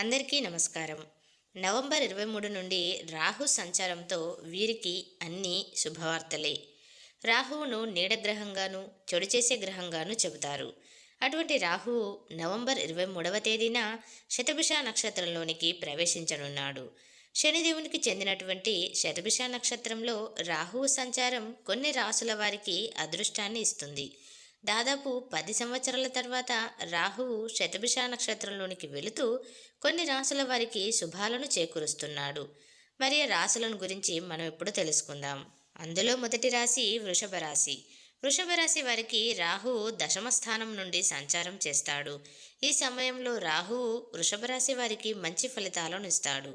అందరికీ నమస్కారం. నవంబర్ ఇరవై మూడు నుండి రాహు సంచారంతో వీరికి అన్ని శుభవార్తలే. రాహువును నీడగ్రహంగాను చెడు చేసే గ్రహంగాను చెబుతారు. అటువంటి రాహువు నవంబర్ ఇరవై మూడవ తేదీన శతభిష నక్షత్రంలోనికి ప్రవేశించనున్నాడు. శనిదేవునికి చెందినటువంటి శతభిష నక్షత్రంలో రాహువు సంచారం కొన్ని రాసుల వారికి అదృష్టాన్ని ఇస్తుంది. దాదాపు పది సంవత్సరాల తర్వాత రాహువు శతభిష నక్షత్రంలోనికి వెళుతూ కొన్ని రాసుల వారికి శుభాలను చేకూరుస్తున్నాడు. మరి రాసులను గురించి మనం ఇప్పుడు తెలుసుకుందాం. అందులో మొదటి రాశి వృషభ రాశి. వృషభ రాశి వారికి రాహువు దశమ స్థానం నుండి సంచారం చేస్తాడు. ఈ సమయంలో రాహువు వృషభ రాశి వారికి మంచి ఫలితాలను ఇస్తాడు.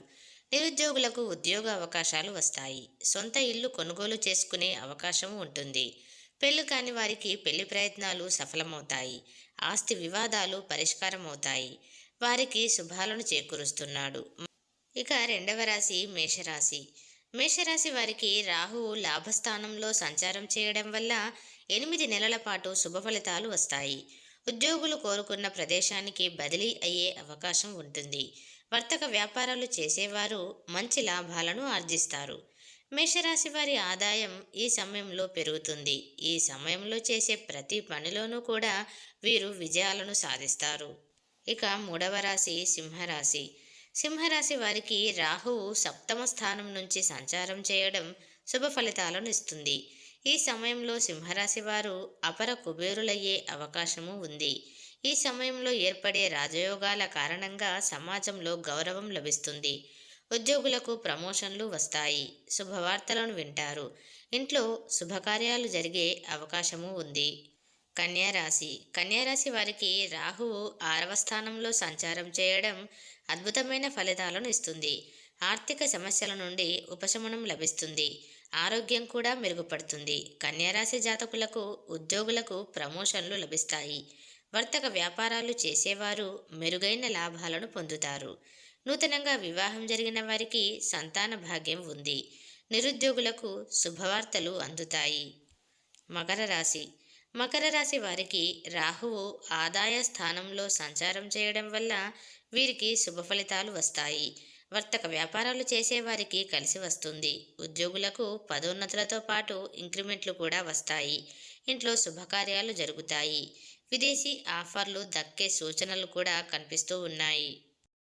నిరుద్యోగులకు ఉద్యోగ అవకాశాలు వస్తాయి. సొంత ఇల్లు కొనుగోలు చేసుకునే అవకాశం ఉంటుంది. పెళ్ళి కాని వారికి పెళ్ళి ప్రయత్నాలు సఫలమవుతాయి. ఆస్తి వివాదాలు పరిష్కారమవుతాయి. వారికి శుభాలను చేకూరుస్తున్నాడు. ఇక రెండవ రాశి మేషరాశి. మేషరాశి వారికి రాహువు లాభస్థానంలో సంచారం చేయడం వల్ల ఎనిమిది నెలల పాటు శుభ ఫలితాలు వస్తాయి. ఉద్యోగులు కోరుకున్న ప్రదేశానికి బదిలీ అయ్యే అవకాశం ఉంటుంది. వర్తక వ్యాపారాలు చేసేవారు మంచి లాభాలను ఆర్జిస్తారు. మేషరాశి వారి ఆదాయం ఈ సమయంలో పెరుగుతుంది. ఈ సమయంలో చేసే ప్రతి పనిలోనూ కూడా వీరు విజయాలను సాధిస్తారు. ఇక మూడవ రాశి సింహరాశి. సింహరాశి వారికి రాహువు సప్తమ స్థానం నుంచి సంచారం చేయడం శుభ ఫలితాలను ఇస్తుంది. ఈ సమయంలో సింహరాశి వారు అపర కుబేరులయ్యే అవకాశము ఉంది. ఈ సమయంలో ఏర్పడే రాజయోగాల కారణంగా సమాజంలో గౌరవం లభిస్తుంది. ఉద్యోగులకు ప్రమోషన్లు వస్తాయి. శుభవార్తలను వింటారు. ఇంట్లో శుభకార్యాలు జరిగే అవకాశము ఉంది. కన్యారాశి. కన్యారాశి వారికి రాహువు ఆరవ స్థానంలో సంచారం చేయడం అద్భుతమైన ఫలితాలను ఇస్తుంది. ఆర్థిక సమస్యల నుండి ఉపశమనం లభిస్తుంది. ఆరోగ్యం కూడా మెరుగుపడుతుంది. కన్యారాశి జాతకులకు ఉద్యోగులకు ప్రమోషన్లు లభిస్తాయి. వర్తక వ్యాపారాలు చేసేవారు మెరుగైన లాభాలను పొందుతారు. నూతనంగా వివాహం జరిగిన వారికి సంతాన భాగ్యం ఉంది. నిరుద్యోగులకు శుభవార్తలు అందుతాయి. మకర రాశి. మకర రాశి వారికి రాహువు ఆదాయ స్థానంలో సంచారం చేయడం వల్ల వీరికి శుభ ఫలితాలు వస్తాయి. వర్తక వ్యాపారాలు చేసేవారికి కలిసి వస్తుంది. ఉద్యోగులకు పదోన్నతులతో పాటు ఇంక్రిమెంట్లు కూడా వస్తాయి. ఇంట్లో శుభకార్యాలు జరుగుతాయి. విదేశీ ఆఫర్లు దక్కే సూచనలు కూడా కనిపిస్తూ ఉన్నాయి.